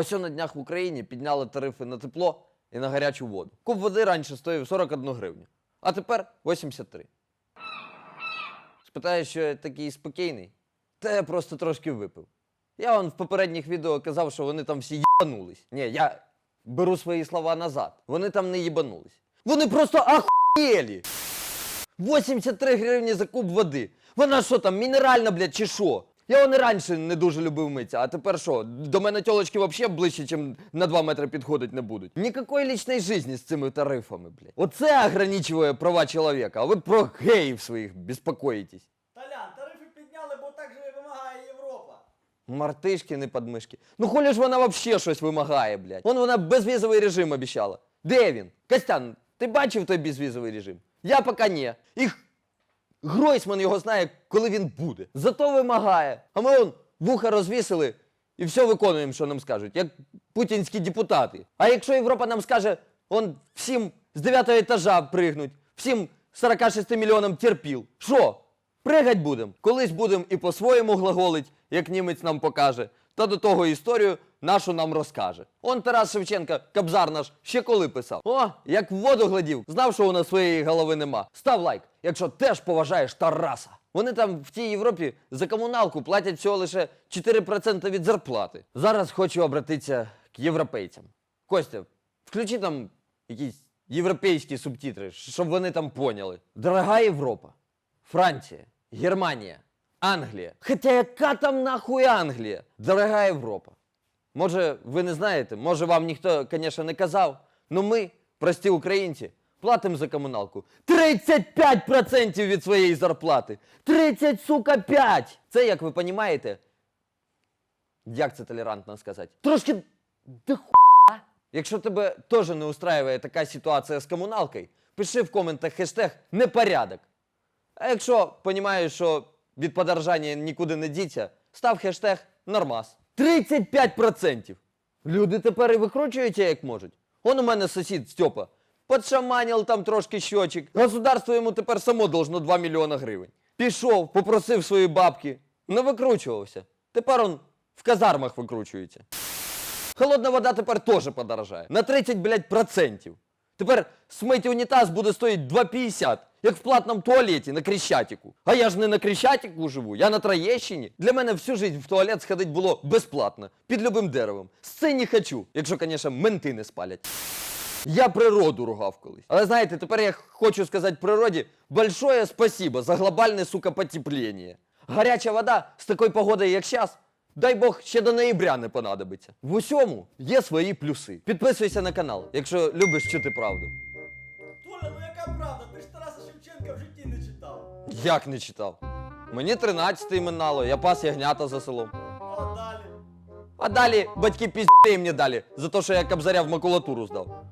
Ось на днях в Україні підняли тарифи на тепло і на гарячу воду. Куб води раніше стоїв 41 гривню, а тепер 83. Спитаєш, що я такий спокійний? Та я просто трошки випив. Я вон в попередніх відео казав, що вони там всі їбанулись. Ні, я беру свої слова назад. Вони там не їбанулись. Вони просто ахуєлі! 83 гривні за куб води. Вона що там, мінеральна, блядь, чи що? Я вони раніше не дуже любив митися, а тепер що? До мене тілочки взагалі ближче, ніж на 2 метри підходить не будуть. Нікакої лічної житті з цими тарифами, блядь. Оце ограничує права чоловіка, а ви про геїв своїх безпокоїтесь. Толян, тарифи підняли, бо так же вимагає Європа. Мартишки, не подмишки. Ну холі ж вона вообще щось вимагає, блядь. Вон вона безвізовий режим обіцяла. Де він? Костян, ти бачив той безвізовий режим? Я поки ні. І Х- Гройсман його знає, коли він буде. Зато вимагає. А ми он вуха розвісили і все виконуємо, що нам скажуть, як путінські депутати. А якщо Європа нам скаже, он всім з 9 етажа пригнуть, всім 46 мільйонам терпіл. Що? Пригать будем. Колись будем і по-своєму глаголить, як німець нам покаже, та до того історію нашу нам розкаже. Он Тарас Шевченка, кабзар наш, ще коли писав. О, як в воду глядів, знав, що у нас своєї голови нема. Став лайк, якщо теж поважаєш Тараса. Вони там в тій Європі за комуналку платять всього лише 4% від зарплати. Зараз хочу обратитися к європейцям. Костя, включи там якісь європейські субтитри, щоб вони там поняли. Дорога Європа. Франція, Германія, Англія. Хоча яка там нахуй Англія? Дорога Європа. Може, ви не знаєте, може вам ніхто, звісно, не казав, але ми, прості українці, платимо за комуналку 35% від своєї зарплати. 30, сука, 5! Це, як ви розумієте, як це толерантно сказати? Трошки хуя. Якщо тебе теж не устраює така ситуація з комуналкою, пиши в коментах хештег непорядок. А якщо розумієш, що від подорожання нікуди не діться, став хештег нормас. 35%! Люди тепер і викручуються як можуть. Он у мене сусід Степа. Подшаманив там трошки щочик. Государство йому тепер само должно 2 мільйона гривень. Пішов, попросив свої бабки. Не викручувався. Тепер он в казармах викручується. Холодна вода тепер теж подорожає. На 30, блядь, процентів. Тепер смить унітаз буде стоїть 2,50, як в платному туалеті на Крещатику. А я ж не на Крещатику живу, я на Троєщині. Для мене всю життя в туалет сходити було безплатно, під любим деревом. З це не хочу, якщо, звісно, менти не спалять. Я природу ругав колись. Але знаєте, тепер я хочу сказати природі большое спасибо за глобальне, сука, потепління. Гаряча вода з такою погодою, як зараз, дай Бог, ще до ноября не понадобиться. В усьому є свої плюси. Підписуйся на канал, якщо любиш чути правду. Шевченка в житті не читав. Як не читав? Мені 13 минало, я пас ягнята за селом. А далі. А далі батьки пізди мені далі за те, що я кабзаря в макулатуру здав.